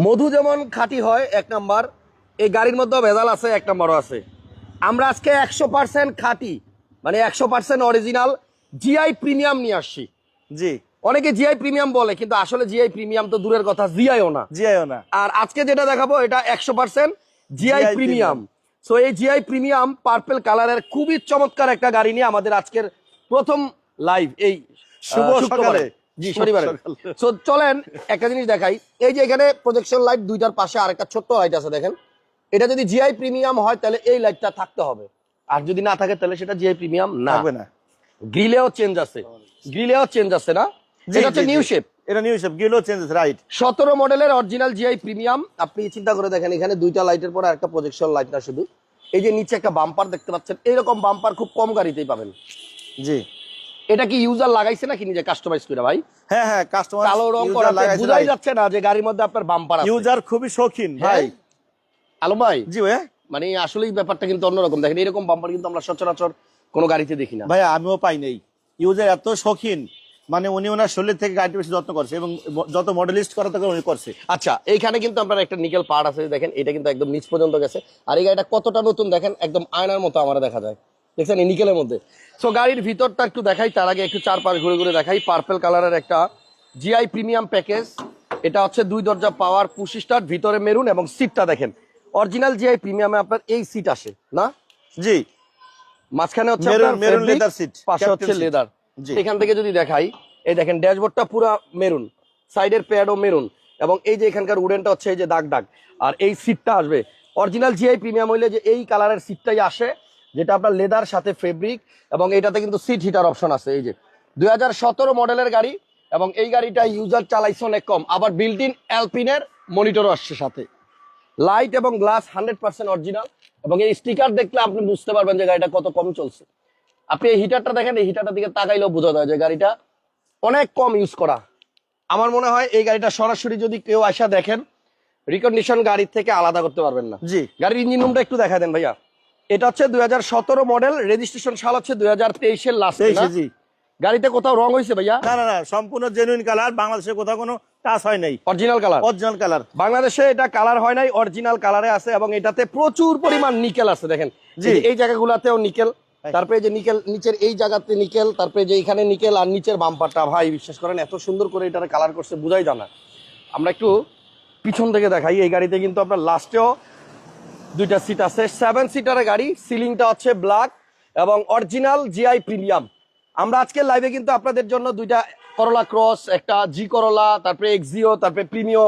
মধু যেমন খাঁটি হয় এক নাম্বার। এই গাড়ির মধ্যে ভেজাল আছে এক নাম্বারও আছে। আমরা আজকে একশো পার্সেন্ট খাঁটি মানে একশো পার্সেন্ট অরিজিনাল জিআই প্রিমিয়াম নিয়ে আসছি। জি। অনেকে জিআই প্রিমিয়াম বলে কিন্তু আসলে জিআই প্রিমিয়াম তো দূরের কথা জিআইও না। জিআইও না। আর আজকে যেটা দেখাবো এটা একশো পার্সেন্ট জিআই প্রিমিয়াম সো এই জিআই প্রিমিয়াম পার্পেল কালারের খুবই চমৎকার একটা গাড়ি নিয়ে আমাদের আজকের প্রথম লাইভ এই শুভ সকালে। জি শনিবারে। সো চলেন একটা জিনিস দেখাই। এই যে এখানে প্রজেকশন লাইট দুইটার পাশে আরেকটা ছোট্ট লাইট আছে দেখেন। এটা যদি জিআই প্রিমিয়াম হয় তাহলে এই লাইটটা থাকতে হবে। আর যদি না থাকে তাহলে সেটা জিআই প্রিমিয়াম না। থাকবে না। গ্রিলেও চেঞ্জ আছে। গ্রিলেও চেঞ্জ আছে না? এটা হচ্ছে নিউ শেপ এটা নিউ শেপ গিলো চেঞ্জেস রাইট সতেরো মডেলের অরিজিনাল জিআই প্রিমিয়াম আপনি চিন্তা করে দেখেন এখানে দুইটা লাইটের পর একটা প্রজেকশন লাইট না শুধু। এই যে নিচে একটা বাম্পার দেখতে পাচ্ছেন। এরকম বাম্পার খুব কম গাড়িতেই পাবেন। জি। এটা কি ইউজার লাগাইছে নাকি নিজে কাস্টমাইজ করে ভাই? হ্যাঁ হ্যাঁ কাস্টমার কালো রং করা বুঝাই যাচ্ছে না যে গাড়ির মধ্যে আপনার বাম্পার আছে। ইউজার খুবই শৌখিন ভাই। আলম ভাই? জি ভাই মানে আসলেই ব্যাপারটা কিন্তু অন্যরকম। দেখেন এরকম বাম্পার কিন্তু আমরা সচরাচর কোনো গাড়িতে দেখি না। ভাই আমিও পাই নাই। ইউজার এত শৌখিন মানে উনি ওনার শরীর থেকে গাড়িটি বেশি যত্ন করছে এবং যত মডেলিস্ট করা থাকে উনি করছে। আচ্ছা এইখানে কিন্তু আপনার একটা নিকেল পার্ট আছে দেখেন এটা কিন্তু একদম নিচ পর্যন্ত গেছে। আর এই গাড়িটা কতটা নতুন দেখেন একদম আয়নার মতো আমার দেখা যায়। দেখছেন এই নিকেলের মধ্যে। সো গাড়ির ভিতরটা একটু দেখাই তার আগে একটু চারপাশ ঘুরে ঘুরে দেখাই। পার্পেল কালারের একটা জিআই প্রিমিয়াম প্যাকেজ এটা হচ্ছে দুই দরজা পাওয়ার পুশ স্টার্ট ভিতরে মেরুন এবং সিটটা দেখেন। অরিজিনাল জিআই প্রিমিয়ামে আপনার এই সিট আসে না? জি। মাঝখানে হচ্ছে maroon fabric, leather পাশে হচ্ছে লেদার জি। এখান থেকে যদি দেখাই এই দেখেন ড্যাশবোর্ডটা পুরো মেরুন সাইডের প্যাডও মেরুন এবং এই যে এখানকার উডেনটা হচ্ছে এই যে দাগ দাগ আর এই সিটটা আসবে। অরিজিনাল জিআই প্রিমিয়াম হইলে যে এই কালারের সিটটাই আসে। যেটা আপনার লেদার সাথে ফেব্রিক এবং এটাতে কিন্তু সিট হিটার অপশন আছে এই যে। দুই মডেলের গাড়ি এবং এই গাড়িটা ইউজার চালাইছে অনেক কম আবার বিল্ট ইন অ্যালপিনের মনিটরও আসছে সাথে। লাইট এবং গ্লাস হান্ড্রেড পার্সেন্ট অরিজিনাল এবং এই স্টিকার দেখলে আপনি বুঝতে পারবেন যে গাড়িটা কত কম চলছে। আপনি এই হিটারটা দেখেন এই হিটারটার দিকে তাকাইলেও বোঝা যায় যে গাড়িটা অনেক কম ইউজ করা। আমার মনে হয় এই গাড়িটা সরাসরি যদি কেউ আসা দেখেন রিকন্ডিশন গাড়ির থেকে আলাদা করতে পারবেন না। জি। গাড়ির ইঞ্জিন রুমটা একটু দেখা দেন ভাইয়া। এটা হচ্ছে দুই হাজার সতেরো মডেল রেজিস্ট্রেশন সাল হচ্ছে দুই হাজার তেইশের লাস্ট তেইশে জি। গাড়িতে কোথাও রং হয়েছে ভাইয়া? না না না সম্পূর্ণ জেনুইন কালার বাংলাদেশে কোথাও কোনো টাচ হয় নাই। অরিজিনাল কালার অরিজিনাল কালার বাংলাদেশে এটা কালার হয় নাই অরিজিনাল কালারে আছে এবং এটাতে প্রচুর পরিমাণ নিকেল আছে দেখেন। এই জায়গাগুলোতেও নিকেল তারপরে যে নিকেল নিচের এই জায়গাতে নিকেল তারপরে যে এখানে নিকেল আর নিচের বাম্পারটা ভাই বিশ্বাস করেন এত সুন্দর করে এটার কালার করছে বুঝাই জানা আমরা একটু পিছন থেকে দেখাই এই গাড়িতে কিন্তু আপনার লাস্টেও দুইটা সিট আছে। সেভেন সিটারের গাড়ি সিলিংটা হচ্ছে ব্ল্যাক এবং অরিজিনাল জিআই প্রিমিয়াম আমরা আজকে লাইভে কিন্তু আপনাদের জন্য দুইটা করলা ক্রস একটা জি করলা তারপরে এক্সিও তারপরে প্রিমিও।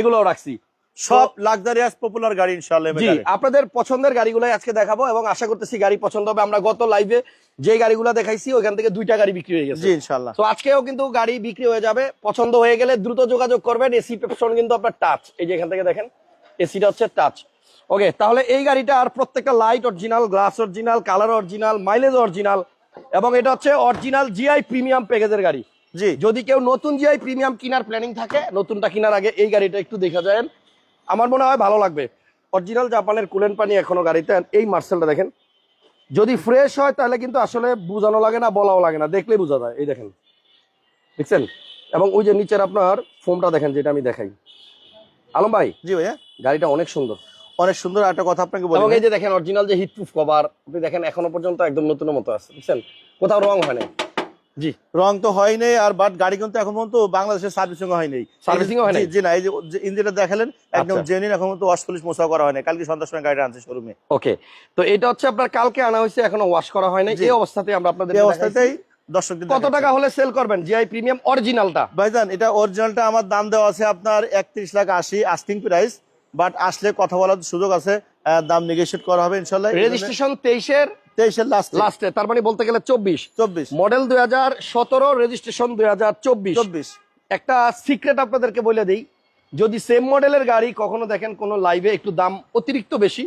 এগুলোও রাখছি। সব লাক্সারিয়াস পপুলার গাড়ি ইনশাআল্লাহ জি আপনাদের পছন্দের গাড়িগুলোই আজকে দেখাবো এবং আশা করতেছি গাড়ি পছন্দ হবে। আমরা গত লাইভে যে গাড়িগুলো দেখাইছি ওইখান থেকে দুইটা গাড়ি বিক্রি হয়ে গেছে। জি ইনশাআল্লাহ। তো আজকেও কিন্তু গাড়ি বিক্রি হয়ে যাবে। পছন্দ হয়ে গেলে দ্রুত যোগাযোগ করবেন। এসি পেপসন কিন্তু আপনার টাচ এই যে এখান থেকে দেখেন এসিটা হচ্ছে টাচ ওকে তাহলে এই গাড়িটা আর প্রত্যেকটা light original glass original colour original mileage original এবং এটা হচ্ছে অরিজিনাল জিআই প্রিমিয়াম প্যাকেজের গাড়ি। জি। যদি কেউ নতুন জিআই প্রিমিয়াম কেনার প্ল্যানিং থাকে নতুনটা কেনার আগে এই গাড়িটা একটু দেখা যায় আমার মনে হয় ভালো লাগবে। অরিজিনাল জাপানের কুলেন পানি এখনও গাড়িতে এই মার্সেলটা দেখেন। যদি ফ্রেশ হয় তাহলে কিন্তু আসলে বোঝানো লাগে না বলাও লাগে না দেখলেই বোঝা যায়। এই দেখেন। দেখছেন? এবং ওই যে নিচের আপনার ফোমটা দেখেন যেটা আমি দেখাই। আলম ভাই জি ভাইয়া। গাড়িটা অনেক সুন্দর। অনেক সুন্দর একটা কথা আপনাকে বলি এই যে দেখেন অরিজিনাল যে হিটপ্রুফ কভার আপনি দেখেন এখনও পর্যন্ত একদম নতুনের মতো আছে বুঝছেন? কোথাও রং হয় না জি রং তো হয় নাই আর বাট গাড়ি কিন্তু এখন পর্যন্ত বাংলাদেশের সার্ভিসিং হয় নাই। ও হয় নাই? জি, না এই যে ইঞ্জিনটা দেখালেন একদম আচ্ছা। জেনুইন এখন পর্যন্ত ওয়াশ পলিশ মোছা করা হয় না কালকে সন্ধ্যার সময় গাড়িটা আনছে শোরুমে ওকে তো এটা হচ্ছে আপনার কালকে আনা হয়েছে এখনও ওয়াশ করা হয় নাই। এই অবস্থাতে আমরা আপনাদের এই অবস্থাতেই কত টাকা হলে সেল করবেন? জিআই প্রিমিয়াম অরিজিনালটা ভাইজান এটা অরিজিনালটা আমার দাম দেওয়া আছে আপনার একত্রিশ লাখ আশি আস্কিং প্রাইস বাট আসলে কথা বলার সুযোগ আছে দাম নেগোশিয়েট করা হবে ইনশাল্লাহ রেজিস্ট্রেশন তেইশের তেইশের লাস্ট লাস্টে তার মানে বলতে গেলে চব্বিশ। চব্বিশ। মডেল দুই হাজার সতেরো রেজিস্ট্রেশন দুই হাজার চব্বিশ। চব্বিশ। একটা সিক্রেট আপনাদেরকে বলে দিই যদি সেম মডেলের গাড়ি কখনো দেখেন কোনো লাইভে একটু দাম অতিরিক্ত বেশি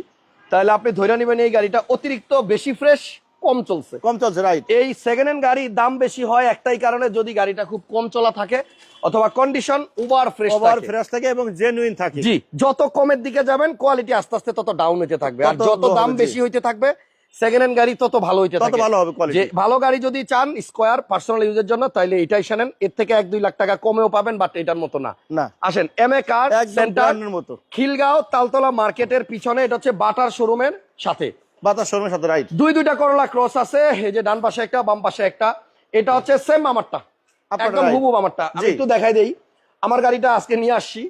তাহলে আপনি ধরে নেবেন এই গাড়িটা অতিরিক্ত বেশি ফ্রেশ কম চলছে। কম চলছে রাইট এই সেকেন্ড হ্যান্ড গাড়ি দাম বেশি হয় একটাই কারণে যদি গাড়িটা খুব কম চলা থাকে অথবা condition over fresh over fresh থাকে এবং জেনুইন থাকে। জি যত কমের দিকে যাবেন কোয়ালিটি আস্তে আস্তে তত ডাউন হতে থাকবে। আর যত দাম বেশি হইতে থাকবে সেকেন্ড হ্যান্ড গাড়ি তত ভালো হইতে তত ভালো হবে যে কোয়ালিটি ভালো গাড়ি যদি চান স্কোয়ার পার্সোনাল ইউজের জন্য তাইলে এটাই শোনেন এর থেকে এক দুই লাখ টাকা কমেও পাবেন বাট এটার মতো না। না। আসেন এম এ কার সেন্টার মতো। খিলগাঁও তালতলা মার্কেটের পিছনে এটা হচ্ছে বাটার শোরুমের সাথে। বাতাস শোরুমের সাথে রাইট? দুই দুইটা করলা ক্রস আছে এই যে ডান পাশে একটা বাম পাশে একটা। এটা হচ্ছে সেম আমারটা একদম আমারটা। আমি একটু দেখাই দেই আমার গাড়িটা আজকে নিয়ে আসছি।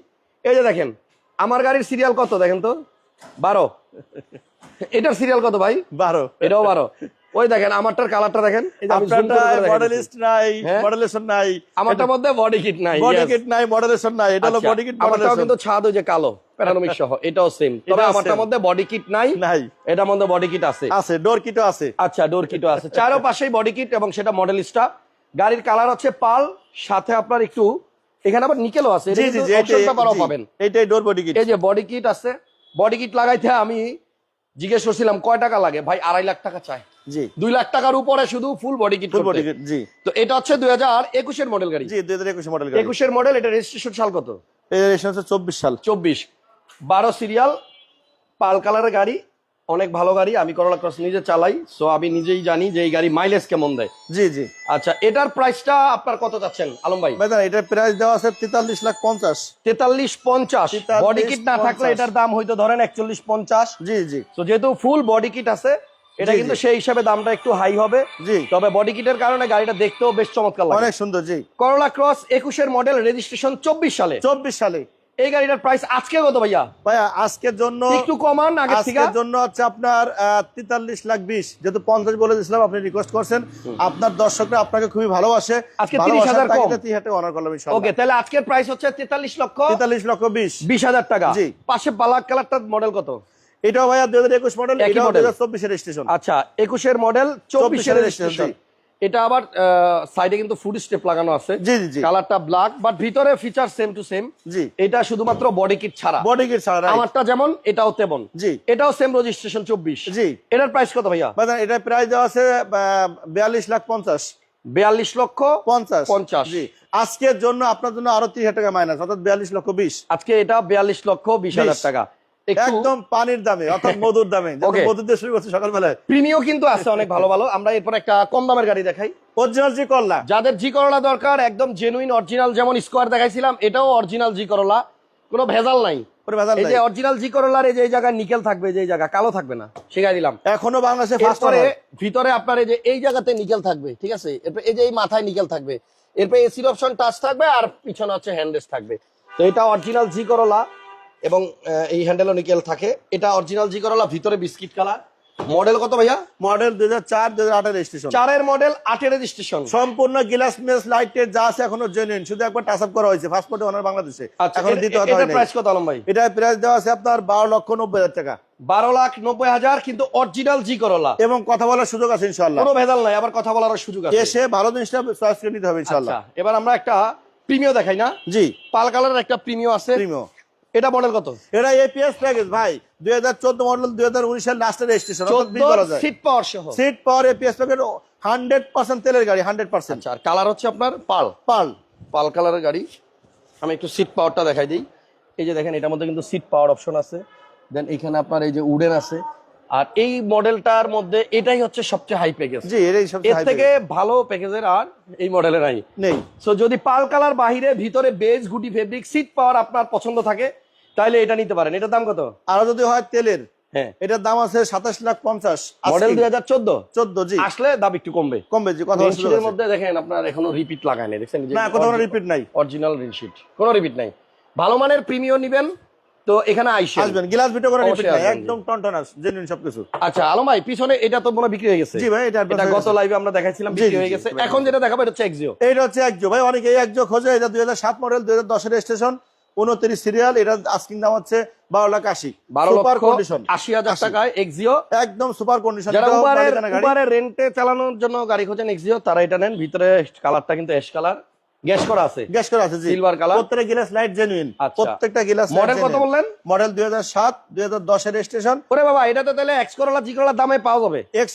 এই যে দেখেন আমার গাড়ির সিরিয়াল কত দেখেন তো? বারো। এটার সিরিয়াল কত ভাই? বারো। এটাও বারো। ওই দেখেন আমারটার কালারটা দেখেন। মডেলিস্ট নাই হ্যাঁ? মডেলেশন নাই। আমারটার মধ্যে বডি কিট নাই বডি কিট নাই মডেলেশন নাই এটা হলো আচ্ছা, বডি কিট আমারটাও কিন্তু ছাদ ওই যে কালো। প্যারানমিক সহ এটাও সেম তবে আমারটার মধ্যে বডি কিট নাই। নাই। এটার মধ্যে বডি কিট আছে। আছে ডোর কিটও আছে। আচ্ছা ডোর কিটও আছে। চারো পাশেই বডি কিট এবং সেটা মডেলিস্টটা গাড়ির কালার হচ্ছে পাল সাথে আপনার একটু এখানে আবার নিকেলও আছে। জি জি পাবেন। এইটাই ডোর বডি কিট এই যে বডি কিট আছে। বডি কিট লাগাইতে আমি জিজ্ঞেস করছিলাম কয় টাকা লাগে? ভাই আড়াই লাখ টাকা চাই। জি। দুই লাখ টাকার উপরে শুধু full body kit full body kit ji. তো এটা হচ্ছে দুই হাজার একুশের মডেল গাড়ি। জি দুই হাজার একুশ মডেল গাড়ি। একুশের মডেল এটা রেজিস্ট্রেশন সাল কত? রেজিস্ট্রেশন হচ্ছে চব্বিশ সাল। চব্বিশ। বারো সিরিয়াল পাল কালারের গাড়ি অনেক ভালো গাড়ি আমি করলা ক্রস নিজে চালাই সো আমি নিজেই জানি যে এই গাড়ি মাইলেজ কেমন দেয়। জি জি। আচ্ছা এটার প্রাইসটা আপনার কত চাচ্ছেন আলম ভাই? ভাইজান এটার প্রাইস দেওয়া আছে তেতাল্লিশ লাখ পঞ্চাশ। তেতাল্লিশ পঞ্চাশ। বডি কিট না থাকলে এটার দাম হয়তো ধরেন একচল্লিশ পঞ্চাশ। জি জি। তো যেহেতু ফুল বডি কিট আছে এটা কিন্তু সেই হিসাবে দামটা একটু হাই হবে। জি। তবে বডি কিটের কারণে গাড়িটা দেখতেও বেশ চমৎকার লাগে। অনেক সুন্দর জি। করলা ক্রস একুশের মডেল রেজিস্ট্রেশন চব্বিশ সালে। চব্বিশ সালে। এই গাড়িটার প্রাইস আজকে কত ভাইয়া? ভাইয়া আজকের জন্য একটু কমান আগে আজকের জন্য হচ্ছে আপনার তেতাল্লিশ লাখ বিশ। যেহেতু পঞ্চাশ বলে দিয়েছিলাম আপনি রিকোয়েস্ট করছেন। আপনার দর্শকরা আপনাকে খুবই ভালোবাসে। আজকে 30,000 কম। তিরিশ হাজার অনার করলাম ওকে তাহলে আজকের প্রাইস হচ্ছে তেতাল্লিশ লক্ষ তেতাল্লিশ লক্ষ বিশ। বিশ হাজার টাকা। জি। পাশে বালাক কালারটার মডেল কত? এটাও ভাইয়া দুই হাজার একুশ মডেল। দুই হাজার চব্বিশের রেজিস্ট্রেশন আচ্ছা একুশের মডেল চব্বিশের চব্বিশের রেজিস্ট্রেশন। এটা আবার সাইডে কিন্তু ফুড স্টেপ লাগানো আছে। জি জি কালারটা ব্ল্যাক বাট ভিতরে feature same to same ji. এটা শুধুমাত্র বডি কিট ছাড়া। বডি কিট ছাড়া? আমারটা যেমন এটাও তেমন। জি। এটাও সেম রেজিস্ট্রেশন চব্বিশ। জি। এটার প্রাইস কত ভাইয়া? ভাইজান এটার প্রাইস দেওয়া আছে বিয়াল্লিশ লাখ পঞ্চাশ। বিয়াল্লিশ লক্ষ পঞ্চাশ। পঞ্চাশ। জি। আজকের জন্য আপনার জন্য আরও তিরিশ টাকা মাইনাস অর্থাৎ বিয়াল্লিশ লক্ষ বিশ। আজকে এটা বিয়াল্লিশ লক্ষ বিশ হাজার। টাকা। একদম পানির দামে অর্থাৎ মধুর দামে। মধুর দিয়ে শুরু করছে সকালবেলায়। প্রিমিও কিন্তু আছে অনেক ভালো ভালো। আমরা এরপর একটা কম দামের গাড়ি দেখাই। অরিজিনাল জি করলা যাদের জি করলা দরকার একদম জেনুইন অরিজিনাল যেমন স্কোয়ার দেখাইছিলাম এটাও অরিজিনাল জি করলা কোনো ভেজাল নাই। এই যে অরিজিনাল জি করলার এই যে এই জায়গায় নিকেল থাকবে যে এই জায়গা কালো থাকবে না। শিখাই দিলাম। এখনও বাংলাদেশে ফার্স্ট ভিতরে আপনার এই যে এই জায়গাতে নিকেল থাকবে ঠিক আছে? এরপর এই যে এই মাথায় নিকেল থাকবে। এরপর এসির অপশন টাচ থাকবে আর পিছনে হচ্ছে হ্যান্ডেস থাকবে। তো এটা অরিজিনাল জি করলা এবং এই হ্যান্ডেলও নিকেল থাকে। এটা অরিজিনাল জি করলা ভিতরে বিস্কিট কালার। মডেল কত ভাইয়া? মডেল দুই হাজার চার দুই হাজার আটের রেজিস্ট্রেশন চারের মডেল আটের রেজিস্ট্রেশন সম্পূর্ণ গ্লাস মেস লাইটের যা আছে এখনও জেনুইন শুধু একবার টাচ আপ করা হয়েছে। ফাস্টফুডে ওনার বাংলাদেশে। এখনও দিতে এ- হতে প্রাইস কত আলম ভাই? এটা প্রাইস দেওয়া আছে আপনার বারো লক্ষ নব্বই হাজার টাকা। বারো লাখ নব্বই হাজার কিন্তু অরিজিনাল জি করলা এবং কথা বলার সুযোগ আছে ইনশাল্লাহ কোনো ভেজাল নাই আবার কথা বলার সুযোগ আছে। এসে ভালো জিনিসটা চয়েস করে নিতে হবে ইনশাল্লাহ আচ্ছা এবার আমরা একটা প্রিমিয় দেখাই না? জি। পাল কালারের একটা প্রিমিয় আছে। প্রিমিও এটা মডেল কত? এটা এপিএস প্যাকেজ ভাই। দুই হাজার চোদ্দ মডেল দুই হাজার উনিশের লাস্টের রেজিস্ট্রেশন সিট পাওয়ার সহ। Seat power APS package hundred percent তেলের গাড়ি হান্ড্রেড পার্সেন্ট আচ্ছা আর কালার হচ্ছে আপনার? পাল। পাল। পাল কালারের গাড়ি। আমি একটু সিট পাওয়ারটা দেখাই দিই। এই যে দেখেন এটার মধ্যে কিন্তু সিট পাওয়ার অপশন আছে। দেন এখানে আপনার এই যে উডেন আছে। আর এই মডেলটার মধ্যে এটাই হচ্ছে সবচেয়ে হাই প্যাকেজ জি এটাই এর থেকে ভালো প্যাকেজের আর এই মডেলে নাই। নেই। সো যদি পাল কালার বাহিরে ভিতরে বেজ গুটি ফেব্রিক সিট পাওয়ার আপনার পছন্দ থাকে তাহলে এটা নিতে পারেন। এটার দাম কত? আর যদি হয় তেলের। হ্যাঁ। এটার দাম আছে সাতাশ লাখ পঞ্চাশ। মডেল দুই হাজার চোদ্দ? চোদ্দ জি। আসলে দাম একটু কমবে। কমবে জি কথা রিনশিটের মধ্যে দেখেন আপনার এখনও রিপিট লাগায় নাই দেখছেন? না কথা রিপিট নাই। অরিজিনাল রিনশিট কোনো রিপিট নাই। ভালো মানের প্রিমিয়াম নিবেন তো এখানে আইসেন। আসবেন গ্লাস ভিডিও করে রিপিট নাই একদম টনটনাস জেনুইন সবকিছু। আচ্ছা আলম ভাই পিছনে এটা তো মনে হয় বিক্রি হয়ে গেছে। জি ভাই এটা advance এটা গত লাইভে আমরা দেখাইছিলাম বিক্রি হয়ে গেছে। এখন যেটা দেখাবো এটা হচ্ছে এক্সিও এইটা হচ্ছে একজো ভাই অনেকে এই একজো খোঁজে এটা দুই হাজার সাত মডেল রেজিস্ট্রেশন উনত্রিশ সিরিয়াল এটা আস্কিং দাম হচ্ছে বারো লাখ আশি। বারো সুপার কন্ডিশন। আশি হাজার টাকায় এক্সিও একদম সুপার কন্ডিশন। যারা উবারের উবারের রেন্টে চালানোর জন্য গাড়ি খোঁজেন এক্সিও তারা এটা নেন। ভিতরে কালারটা কিন্তু এশ কালার গ্যাস করা আছে। গ্যাস করা আছে জি। Silver color? প্রত্যেকটা গ্লাস লাইট জেনুইন আচ্ছা। প্রত্যেকটা গ্লাস মডেল কত বললেন? মডেল দুই হাজার সাত দুই হাজার দশের রেজিস্ট্রেশন ওরে বাবা এটা তো তাহলে এক্স করলা জি করলা দামে পাওয়া যাবে। এক্স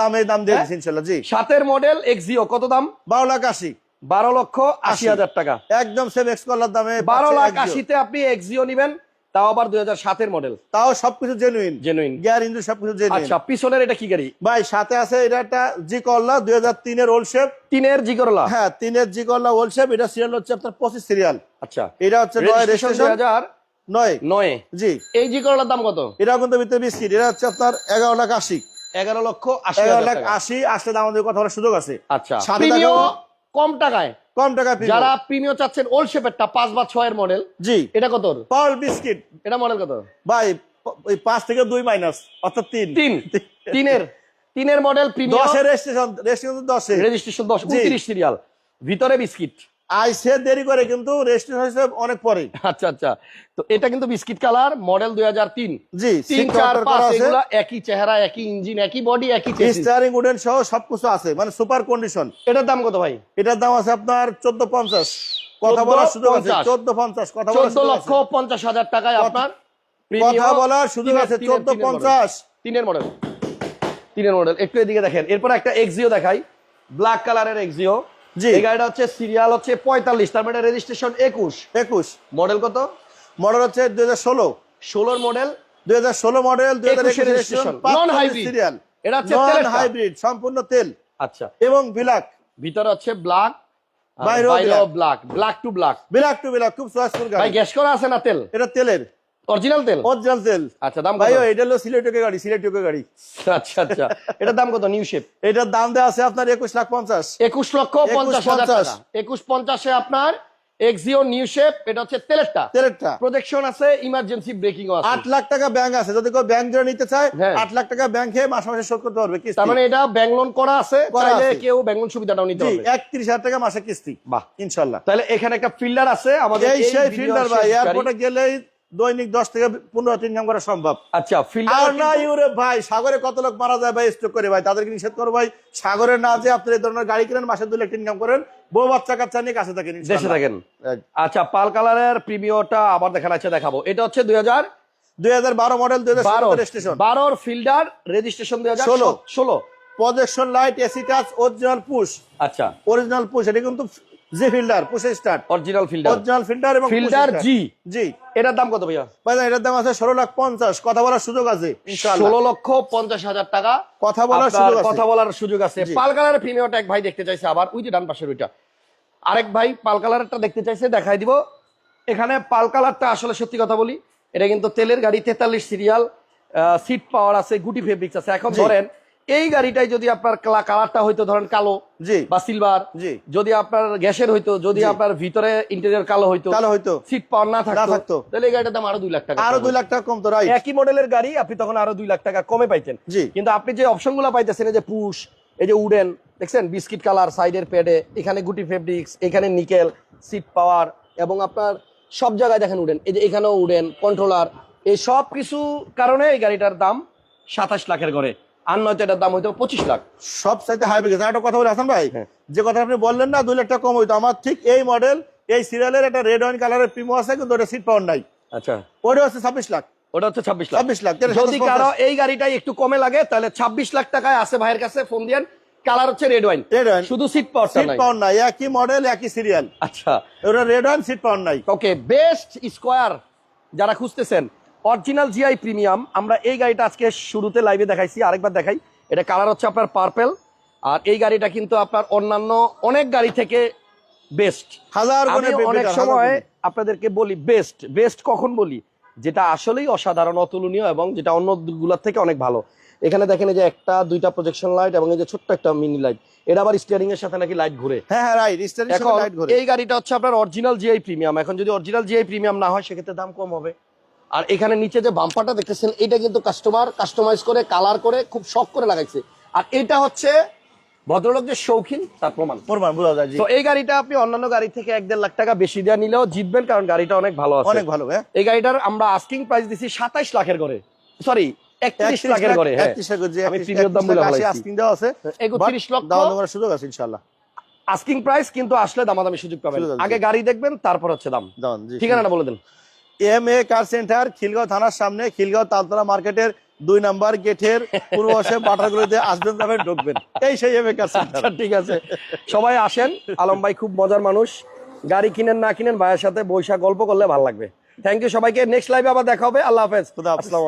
দামে দাম দিয়ে হ্যাঁ? জি। সাতের মডেল এক্সিও কত দাম? বারো লাখ আশি। বারো লক্ষ আশি। হাজার টাকা। একদম সেম এক্স কলার দামে বারো লাখ আশিতে আপনি এক্সিও নিবেন তাও আবার দুই হাজার সাতের মডেল তাও সবকিছু জেনুইন জেনুইন গিয়ার ইঞ্জিন সবকিছু জেনুইন আচ্ছা পিছনের এটা কি গাড়ি? ভাই সাথে আছে এটা একটা জি করলা দুই হাজার তিনের ওল্ড শেপ তিনের জিগরলা হ্যাঁ তিনের জি করলা ওল্ড শেপ এটা সিরিয়াল হচ্ছে আপনার পঁচিশ সিরিয়াল আচ্ছা এটা হচ্ছে নয় রেজিস্ট্রেশন হাজার নয়। নয়। জি। এই জিগরলার দাম কত? এটা কিন্তু ভিতরে বিস্কিট। এটা হচ্ছে আপনার এগারো লাখ আশি। এগারো লক্ষ আশি এগারো লাখ আশি আসলে দাম আমাদের কথা বলার সুযোগ আছে। আচ্ছা কম টাকায়। কম টাকা যারা প্রিমিয়াম চাচ্ছেন ওল্ড শেপেরটা পাঁচ বা ছয়ের মডেল জি। এটা কত? পাউল বিস্কিট এটা মডেল কত? ভাই ওই পাঁচ থেকে দুই মাইনাস অর্থাৎ তিন। তিন। তিনের। তিনের মডেল প্রিমিয়াম দশের রেজিস্ট্রেশন রেজিস্ট্রেশন দশে রেজিস্ট্রেশন দশ। উনত্রিশ সিরিয়াল ভিতরে বিস্কিট আইসে দেরি করে কিন্তু রেজিস্ট্রেশন হয়েছে অনেক পরে আচ্ছা আচ্ছা। তো এটা কিন্তু বিস্কিট কালার মডেল দুই হাজার তিন। জি তিন চার পাঁচ এগুলা একই চেহারা একই ইঞ্জিন একই বডি একই। স্টারিং উডেন সহ সবকিছু আছে মানে সুপার কন্ডিশন এটার দাম কত ভাই? এটার দাম আছে আপনার চোদ্দ পঞ্চাশ। কথা বলার সুযোগ আছে 14.50 চোদ্দ পঞ্চাশ কথা বলার চোদ্দ সুযোগ লক্ষ আছে। পঞ্চাশ হাজার টাকায় আপনার কথা বলার সুযোগ আছে তিনের- চোদ্দ তিনের model। পঞ্চাশ। তিনের মডেল তিনের মডেল একটু এদিকে দেখেন এরপর একটা এক্সিও দেখাই। ব্ল্যাক কালারের এক্সিও জি। এই গাড়িটা হচ্ছে সিরিয়াল হচ্ছে পঁয়তাল্লিশ তার মানে রেজিস্ট্রেশন একুশ। একুশ। মডেল কত? মডেল হচ্ছে দুই হাজার ষোলো। ষোলোর মডেল দুই হাজার ষোলো মডেল দুই হাজার non-hybrid। সিরিয়াল এটা হচ্ছে হাইব্রিড সম্পূর্ণ তেল। আচ্ছা। এবং বিলাক ভিতরে হচ্ছে ব্ল্যাক বাইরেও বাইরেও black black to black black to black খুব চয়েসফুল গাড়ি। গ্যাস করা আছে না তেল? এটা তেলের। অরিজিনাল তেল? অরিজিনাল তেল। আচ্ছা দাম ভাই এটা হলো সিলেটকে গাড়ি সিলেটকে গাড়ি। আচ্ছা আচ্ছা। এটার দাম কত? নিউ শেপ এটার দাম দেওয়া আছে আপনার একুশ লাখ পঞ্চাশ। একুশ লক্ষ একুশ পঞ্চাশ হাজার পঞ্চাশ। টাকা। একুশ পঞ্চাশে আপনার এক্সিও নিউ শেপ এটা হচ্ছে তেলেরটা। তেলেরটা। প্রজেকশন আছে ইমার্জেন্সি ব্রেকিং আছে। আট লাখ টাকা ব্যাংক আছে। যদি কেউ ব্যাংক জন্য নিতে চায় হ্যাঁ। আট লাখ টাকা ব্যাংকে মাসে মাসে শোধ করতে পারবে কিস্তি। তার মানে এটা ব্যাংক লোন করা আছে আছে। কেউ ব্যাংক লোন সুবিধাটাও নিতে পারবে। একত্রিশ হাজার টাকা মাসে কিস্তি। বাহ। ইনশাল্লাহ। তাহলে এখানে একটা ফিল্ডার আছে আমাদের এই সেই ফিল্ডার ভাই এয়ারপোর্টে গেলেই দৈনিক দশ থেকে পনেরো ইনকাম করা সম্ভব। আচ্ছা আর না ইউরে ভাই সাগরে কত লোক মারা যায় ভাই স্ট্রোক করে ভাই তাদেরকে নিষেধ করো ভাই। সাগরে না যে আপনি এই ধরনের গাড়ি কিনেন মাসে দুই লাখ ইনকাম করেন বউ বাচ্চা কাচ্চা নিয়ে কাছে থাকেন দেশে থাকেন। আচ্ছা পাল কালারের প্রিমিয়রটা আবার দেখা যাচ্ছে দেখাবো। এটা হচ্ছে দুই হাজার দুই হাজার বারো মডেল দুই হাজার বারো। রেজিস্ট্রেশন বারোর ফিল্ডার রেজিস্ট্রেশন দুই হাজার ষোলো। ষোলো। Projection light AC touch original push আচ্ছা। অরিজিনাল পুশ এটা কিন্তু G Fielder পুশে start original Fielder. Original Fielder এবং ফিল্ডার জি। জি। এটার দাম কত ভাইয়া? ভাই এটার দাম আছে ষোলো লাখ পঞ্চাশ। কথা বলার সুযোগ আছে ষোলো লক্ষ পঞ্চাশ হাজার টাকা। কথা বলার সুযোগ কথা বলার সুযোগ আছে। পাল কালারের প্রিমিয়ারটা এক ভাই দেখতে চাইছে আবার। ওই যে ডান পাশের ওইটা। আরেক ভাই পাল কালারটা দেখতে চাইছে দেখাই দিব। এখানে পাল কালারটা আসলে সত্যি কথা বলি এটা কিন্তু তেলের গাড়ি তেতাল্লিশ সিরিয়াল সিট পাওয়ার আছে গুটি ফেব্রিক্স আছে। এখন ধরেন এই গাড়িটাই যদি আপনার কালারটা হয়তো ধরেন কালো জি বা সিলভার জি। যদি আপনার গ্যাসের হইতো যদি আপনার ভিতরে ইন্টেরিয়র কালো হইতো তাহলে হয়তো সিট পাওয়ার না থাকতো থাকতো। তাহলে এই গাড়িটার দাম আরও দুই লাখ টাকা আরও। দুই লাখ টাকা কম তো রাইট একই মডেলের গাড়ি আপনি তখন আরও দুই লাখ টাকা কমে পাইতেন জি। কিন্তু আপনি যে অপশনগুলো পাইতেছেন এই যে পুশ এই যে উডেন দেখছেন বিস্কিট কালার সাইডের প্যাডে এখানে গুটি ফেব্রিক্স এখানে নিকেল সিট পাওয়ার এবং আপনার সব জায়গায় দেখেন উডেন এই যে এখানেও উডেন কন্ট্রোলার এই সব কিছু কারণে এই গাড়িটার দাম সাতাশ লাখের ঘরে আর নয়তো এটার দাম হয়তো পঁচিশ লাখ। সব চাইতে হাই গেছে একটা কথা বলে হাসান ভাই। হ্যাঁ। যে কথা আপনি বললেন না দুই লাখ টাকা কম হইতো। আমার ঠিক এই মডেল এই সিরিয়ালের একটা রেড ওয়াইন কালারের প্রিমো আছে কিন্তু ওটা সিট পাওয়ার নাই। আচ্ছা। ওটা হচ্ছে ছাব্বিশ লাখ। ওটা হচ্ছে ছাব্বিশ লাখ। ছাব্বিশ লাখ। যদি কারও এই গাড়িটাই একটু কমে লাগে তাহলে ছাব্বিশ লাখ টাকায় আছে ভাইয়ের কাছে ফোন দিয়েন। কালার হচ্ছে রেড ওয়াইন রেড ওয়াইন শুধু সিট পাওয়ারটা সিট পাওয়ার নাই একই মডেল একই সিরিয়াল আচ্ছা। ওটা রেড ওয়াইন সিট পাওয়ার নাই। ওকে বেস্ট স্কোয়ার যারা খুঁজতেছেন অরিজিনাল জিআই প্রিমিয়াম আমরা এই গাড়িটা আজকে শুরুতে লাইভে দেখাইছি আরেকবার দেখাই। এটা কালার হচ্ছে আপনার পার্পেল আর এই গাড়িটা কিন্তু আপনার অন্যান্য অনেক গাড়ি থেকে বেস্ট হাজার অনেক সময় আপনাদেরকে বলি বেস্ট বেস্ট কখন বলি? যেটা আসলেই অসাধারণ অতুলনীয় এবং যেটা অন্যগুলার থেকে অনেক ভালো। এখানে দেখেন এই যে একটা দুইটা প্রজেকশন লাইট এবং এই যে ছোট্ট একটা মিনি লাইট এটা আবার স্টিয়ারিং এর সাথে নাকি লাইট ঘুরে। হ্যাঁ হ্যাঁ রাইট এখন লাইট ঘুরে। এই গাড়িটা হচ্ছে আপনার অরিজিনাল জিআই প্রিমিয়াম এখন যদি অরিজিনাল জিআই প্রিমিয়াম না হয় সেক্ষেত্রে দাম কম হবে। আর এখানে নিচে যে বাম্পারটা দেখতেছেন এটা কিন্তু কাস্টমার কাস্টমাইজ করে কালার করে খুব শখ করে লাগাইছে। আর এটা হচ্ছে ভদ্রলোক যে শৌখিন তার প্রমাণ। প্রমাণ বোঝা যায় তো এই গাড়িটা আপনি অন্যান্য গাড়ি থেকে এক দেড় লাখ টাকা বেশি দেওয়া নিলেও জিতবেন কারণ গাড়িটা অনেক ভালো আছে। অনেক ভালো হ্যাঁ। এই গাড়িটার আমরা আস্কিং প্রাইস দিছি সাতাইশ লাখের করে। সরি একত্রিশ লাখের করে হ্যাঁ। 31 লাখের যে আমি 31 প্রিমিয়ার দাম বলে লাখ আশি ফেলাইছি। asking দেওয়া আছে একত্রিশ But লক্ষ দেওয়ার সুযোগ আছে ইনশাআল্লাহ। আস্কিং প্রাইস কিন্তু আসলে দামাদামি সুযোগ পাবেন। সুযোগ আগে গাড়ি দেখবেন তারপর হচ্ছে দাম। ঠিকানাটা বলে দেন। M A car center Khilgaon থানার সামনে খিলগাঁও তালতলা মার্কেটের দুই নাম্বার গেটের পূর্ব পাশে বাটারগুলোতে আসবেন যাবেন ঢুকবেন। এই সেই এম এ কার সেন্টার ঠিক আছে। সবাই আসেন আলম ভাই খুব মজার মানুষ। গাড়ি কিনেন না কিনেন ভাইয়ের সাথে বৈশাখ গল্প করলে ভালো লাগবে। থ্যাংক ইউ সবাইকে। নেক্সট লাইভে আবার দেখা হবে। আল্লাহ হাফেজ। আসসালামু